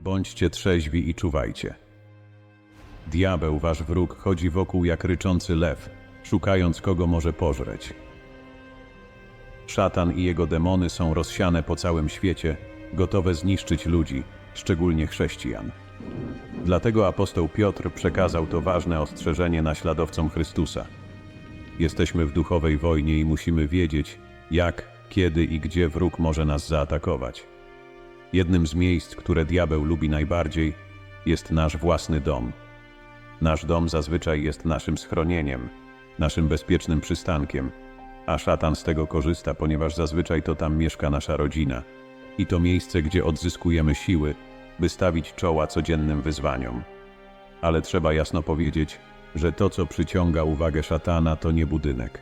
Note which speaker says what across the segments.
Speaker 1: Bądźcie trzeźwi i czuwajcie. Diabeł, wasz wróg, chodzi wokół jak ryczący lew, szukając kogo może pożreć. Szatan i jego demony są rozsiane po całym świecie, gotowe zniszczyć ludzi, szczególnie chrześcijan. Dlatego apostoł Piotr przekazał to ważne ostrzeżenie naśladowcom Chrystusa. Jesteśmy w duchowej wojnie i musimy wiedzieć, jak, kiedy i gdzie wróg może nas zaatakować. Jednym z miejsc, które diabeł lubi najbardziej, jest nasz własny dom. Nasz dom zazwyczaj jest naszym schronieniem, naszym bezpiecznym przystankiem, a szatan z tego korzysta, ponieważ zazwyczaj to tam mieszka nasza rodzina i to miejsce, gdzie odzyskujemy siły, by stawić czoła codziennym wyzwaniom. Ale trzeba jasno powiedzieć, że to, co przyciąga uwagę szatana, to nie budynek.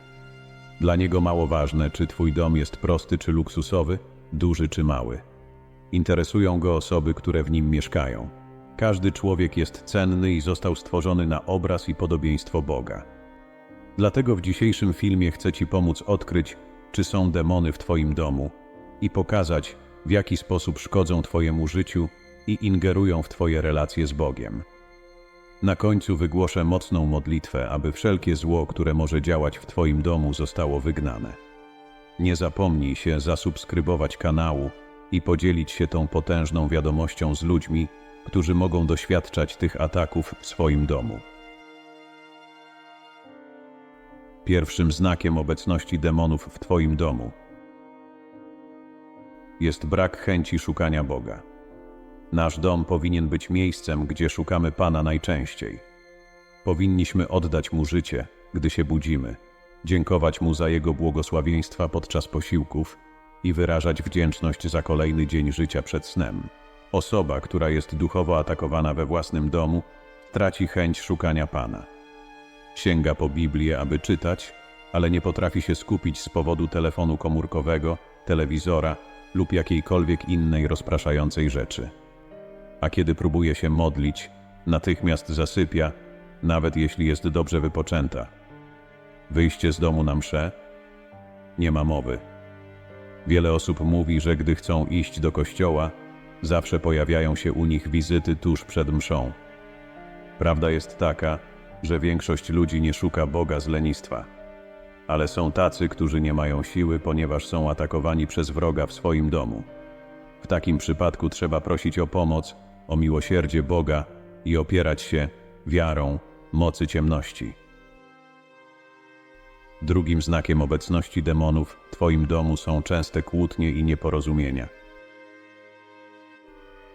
Speaker 1: Dla niego mało ważne, czy twój dom jest prosty czy luksusowy, duży czy mały. Interesują go osoby, które w nim mieszkają. Każdy człowiek jest cenny i został stworzony na obraz i podobieństwo Boga. Dlatego w dzisiejszym filmie chcę Ci pomóc odkryć, czy są demony w Twoim domu i pokazać, w jaki sposób szkodzą Twojemu życiu i ingerują w Twoje relacje z Bogiem. Na końcu wygłoszę mocną modlitwę, aby wszelkie zło, które może działać w Twoim domu, zostało wygnane. Nie zapomnij się zasubskrybować kanału i podzielić się tą potężną wiadomością z ludźmi, którzy mogą doświadczać tych ataków w swoim domu. Pierwszym znakiem obecności demonów w Twoim domu jest brak chęci szukania Boga. Nasz dom powinien być miejscem, gdzie szukamy Pana najczęściej. Powinniśmy oddać Mu życie, gdy się budzimy, dziękować Mu za Jego błogosławieństwa podczas posiłków i wyrażać wdzięczność za kolejny dzień życia przed snem. Osoba, która jest duchowo atakowana we własnym domu, traci chęć szukania Pana. Sięga po Biblię, aby czytać, ale nie potrafi się skupić z powodu telefonu komórkowego, telewizora lub jakiejkolwiek innej rozpraszającej rzeczy. A kiedy próbuje się modlić, natychmiast zasypia, nawet jeśli jest dobrze wypoczęta. Wyjście z domu na mszę? Nie ma mowy. Wiele osób mówi, że gdy chcą iść do kościoła, zawsze pojawiają się u nich wizyty tuż przed mszą. Prawda jest taka, że większość ludzi nie szuka Boga z lenistwa. Ale są tacy, którzy nie mają siły, ponieważ są atakowani przez wroga w swoim domu. W takim przypadku trzeba prosić o pomoc, o miłosierdzie Boga i opierać się wiarą mocy ciemności. Drugim znakiem obecności demonów w Twoim domu są częste kłótnie i nieporozumienia.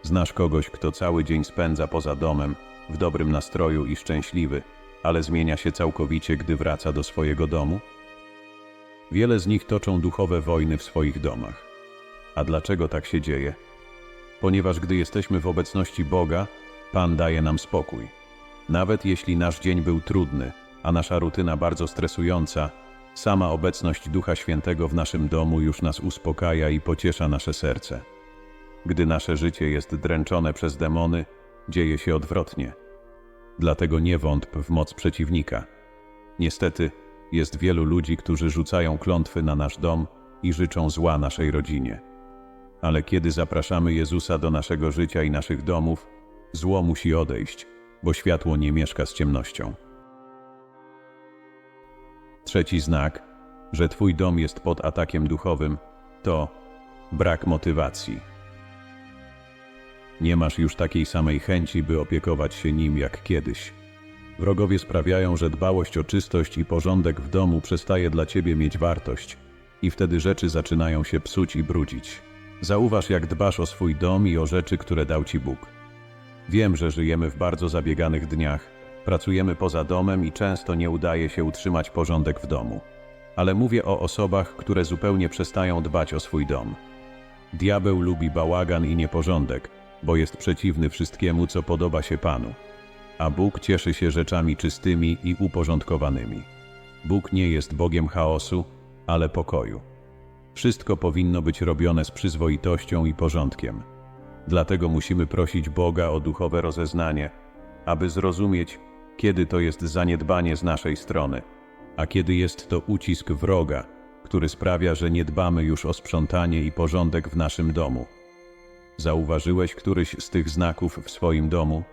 Speaker 1: Znasz kogoś, kto cały dzień spędza poza domem, w dobrym nastroju i szczęśliwy, ale zmienia się całkowicie, gdy wraca do swojego domu? Wiele z nich toczą duchowe wojny w swoich domach. A dlaczego tak się dzieje? Ponieważ gdy jesteśmy w obecności Boga, Pan daje nam spokój. Nawet jeśli nasz dzień był trudny, a nasza rutyna bardzo stresująca, sama obecność Ducha Świętego w naszym domu już nas uspokaja i pociesza nasze serce. Gdy nasze życie jest dręczone przez demony, dzieje się odwrotnie. Dlatego nie wątp w moc przeciwnika. Niestety, jest wielu ludzi, którzy rzucają klątwy na nasz dom i życzą zła naszej rodzinie. Ale kiedy zapraszamy Jezusa do naszego życia i naszych domów, zło musi odejść, bo światło nie mieszka z ciemnością. Trzeci znak, że Twój dom jest pod atakiem duchowym, to brak motywacji. Nie masz już takiej samej chęci, by opiekować się nim jak kiedyś. Wrogowie sprawiają, że dbałość o czystość i porządek w domu przestaje dla ciebie mieć wartość i wtedy rzeczy zaczynają się psuć i brudzić. Zauważ, jak dbasz o swój dom i o rzeczy, które dał ci Bóg. Wiem, że żyjemy w bardzo zabieganych dniach, pracujemy poza domem i często nie udaje się utrzymać porządek w domu. Ale mówię o osobach, które zupełnie przestają dbać o swój dom. Diabeł lubi bałagan i nieporządek, bo jest przeciwny wszystkiemu, co podoba się Panu. A Bóg cieszy się rzeczami czystymi i uporządkowanymi. Bóg nie jest Bogiem chaosu, ale pokoju. Wszystko powinno być robione z przyzwoitością i porządkiem. Dlatego musimy prosić Boga o duchowe rozeznanie, aby zrozumieć, kiedy to jest zaniedbanie z naszej strony, a kiedy jest to ucisk wroga, który sprawia, że nie dbamy już o sprzątanie i porządek w naszym domu. Zauważyłeś któryś z tych znaków w swoim domu?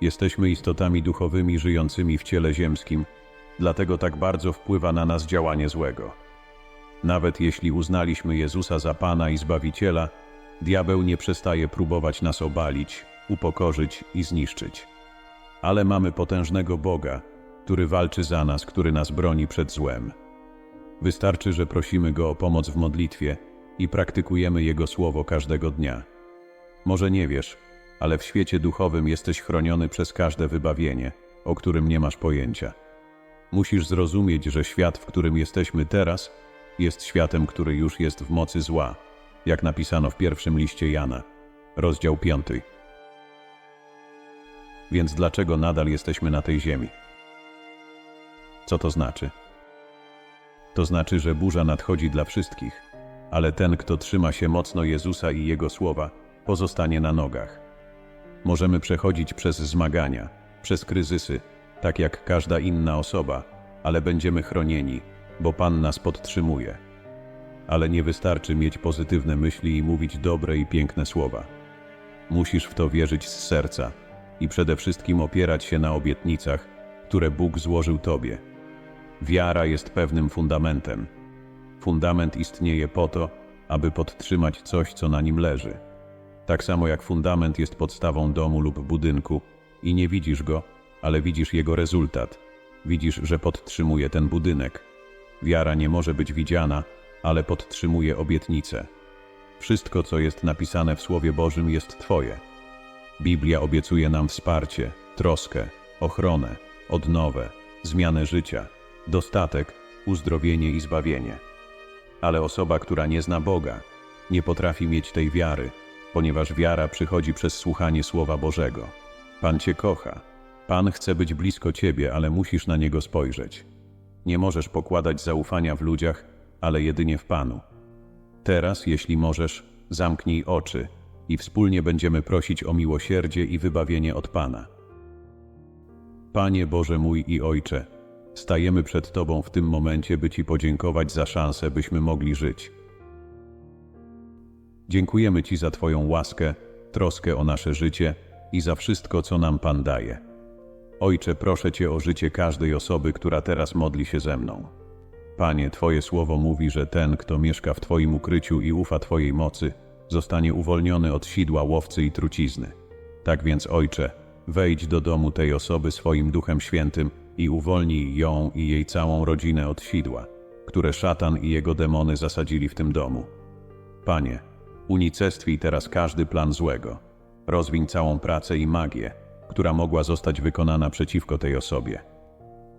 Speaker 1: Jesteśmy istotami duchowymi żyjącymi w ciele ziemskim, dlatego tak bardzo wpływa na nas działanie złego. Nawet jeśli uznaliśmy Jezusa za Pana i Zbawiciela, diabeł nie przestaje próbować nas obalić, upokorzyć i zniszczyć. Ale mamy potężnego Boga, który walczy za nas, który nas broni przed złem. Wystarczy, że prosimy Go o pomoc w modlitwie i praktykujemy Jego słowo każdego dnia. Może nie wiesz, ale w świecie duchowym jesteś chroniony przez każde wybawienie, o którym nie masz pojęcia. Musisz zrozumieć, że świat, w którym jesteśmy teraz, jest światem, który już jest w mocy zła, jak napisano w pierwszym liście Jana, rozdział 5. Więc dlaczego nadal jesteśmy na tej ziemi? Co to znaczy? To znaczy, że burza nadchodzi dla wszystkich, ale ten, kto trzyma się mocno Jezusa i Jego słowa, pozostanie na nogach. Możemy przechodzić przez zmagania, przez kryzysy, tak jak każda inna osoba, ale będziemy chronieni, bo Pan nas podtrzymuje. Ale nie wystarczy mieć pozytywne myśli i mówić dobre i piękne słowa. Musisz w to wierzyć z serca i przede wszystkim opierać się na obietnicach, które Bóg złożył Tobie. Wiara jest pewnym fundamentem. Fundament istnieje po to, aby podtrzymać coś, co na nim leży. Tak samo jak fundament jest podstawą domu lub budynku i nie widzisz go, ale widzisz jego rezultat. Widzisz, że podtrzymuje ten budynek. Wiara nie może być widziana, ale podtrzymuje obietnicę. Wszystko, co jest napisane w Słowie Bożym, jest Twoje. Biblia obiecuje nam wsparcie, troskę, ochronę, odnowę, zmianę życia, dostatek, uzdrowienie i zbawienie. Ale osoba, która nie zna Boga, nie potrafi mieć tej wiary, ponieważ wiara przychodzi przez słuchanie Słowa Bożego. Pan Cię kocha. Pan chce być blisko Ciebie, ale musisz na Niego spojrzeć. Nie możesz pokładać zaufania w ludziach, ale jedynie w Panu. Teraz, jeśli możesz, zamknij oczy i wspólnie będziemy prosić o miłosierdzie i wybawienie od Pana. Panie Boże mój i Ojcze, stajemy przed Tobą w tym momencie, by Ci podziękować za szansę, byśmy mogli żyć. Dziękujemy Ci za Twoją łaskę, troskę o nasze życie i za wszystko, co nam Pan daje. Ojcze, proszę Cię o życie każdej osoby, która teraz modli się ze mną. Panie, Twoje słowo mówi, że ten, kto mieszka w Twoim ukryciu i ufa Twojej mocy, zostanie uwolniony od sidła łowcy i trucizny. Tak więc, Ojcze, wejdź do domu tej osoby swoim Duchem Świętym i uwolnij ją i jej całą rodzinę od sidła, które szatan i jego demony zasadzili w tym domu. Panie, unicestwij teraz każdy plan złego. Rozwiń całą pracę i magię, która mogła zostać wykonana przeciwko tej osobie.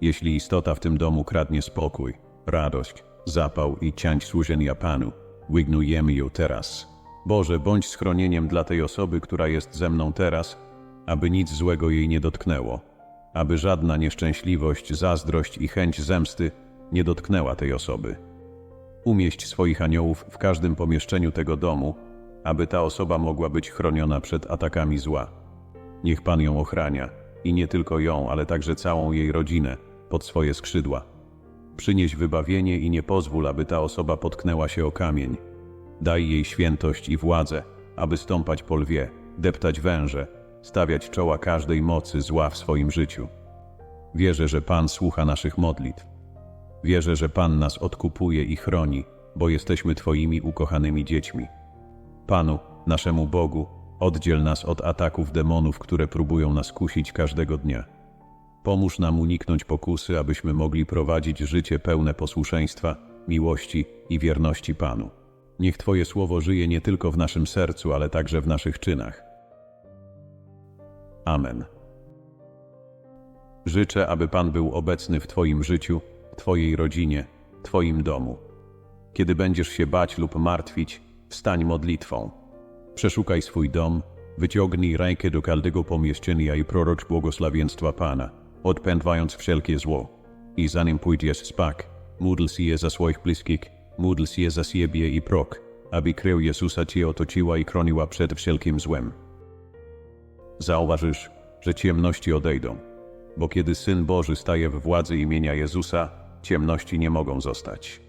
Speaker 1: Jeśli istota w tym domu kradnie spokój, radość, zapał i cięć służenia Panu, wygnujemy ją teraz. Boże, bądź schronieniem dla tej osoby, która jest ze mną teraz, aby nic złego jej nie dotknęło, aby żadna nieszczęśliwość, zazdrość i chęć zemsty nie dotknęła tej osoby. Umieść swoich aniołów w każdym pomieszczeniu tego domu, aby ta osoba mogła być chroniona przed atakami zła. Niech Pan ją ochrania i nie tylko ją, ale także całą jej rodzinę pod swoje skrzydła. Przynieś wybawienie i nie pozwól, aby ta osoba potknęła się o kamień. Daj jej świętość i władzę, aby stąpać po lwie, deptać węże, stawiać czoła każdej mocy zła w swoim życiu. Wierzę, że Pan słucha naszych modlitw. Wierzę, że Pan nas odkupuje i chroni, bo jesteśmy Twoimi ukochanymi dziećmi. Panu, naszemu Bogu, oddziel nas od ataków demonów, które próbują nas kusić każdego dnia. Pomóż nam uniknąć pokusy, abyśmy mogli prowadzić życie pełne posłuszeństwa, miłości i wierności Panu. Niech Twoje słowo żyje nie tylko w naszym sercu, ale także w naszych czynach. Amen. Życzę, aby Pan był obecny w Twoim życiu, Twojej rodzinie, Twoim domu. Kiedy będziesz się bać lub martwić, wstań modlitwą. Przeszukaj swój dom, wyciągnij rękę do każdego pomieszczenia i prorocz błogosławieństwa Pana, odpędzając wszelkie zło. I zanim pójdziesz spać, módl się za swoich bliskich, módl się za siebie i prok, aby krew Jezusa Cię otoczyła i chroniła przed wszelkim złem. Zauważysz, że ciemności odejdą, bo kiedy Syn Boży staje w władzy imienia Jezusa, ciemności nie mogą zostać.